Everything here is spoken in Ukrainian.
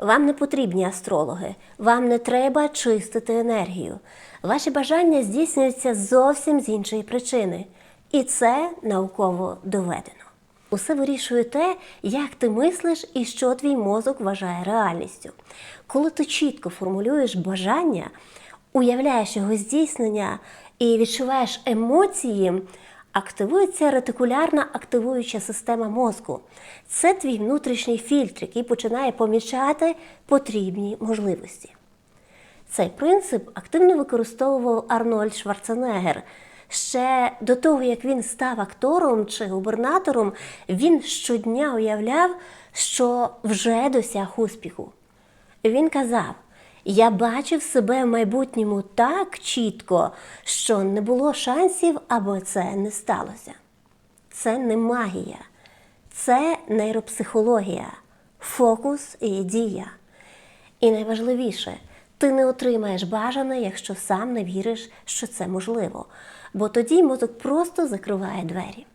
Вам не потрібні астрологи, вам не треба чистити енергію. Ваші бажання здійснюються зовсім з іншої причини. І це науково доведено. Усе вирішує те, як ти мислиш і що твій мозок вважає реальністю. Коли ти чітко формулюєш бажання, уявляєш його здійснення і відчуваєш емоції, активується ретикулярна активуюча система мозку. Це твій внутрішній фільтр, який починає помічати потрібні можливості. Цей принцип активно використовував Арнольд Шварценеггер. Ще до того, як він став актором чи губернатором, він щодня уявляв, що вже досяг успіху. Він казав: Я бачив себе в майбутньому так чітко, що не було шансів, аби це не сталося. Це не магія, це нейропсихологія, фокус і дія. І найважливіше, ти не отримаєш бажане, якщо сам не віриш, що це можливо, бо тоді мозок просто закриває двері.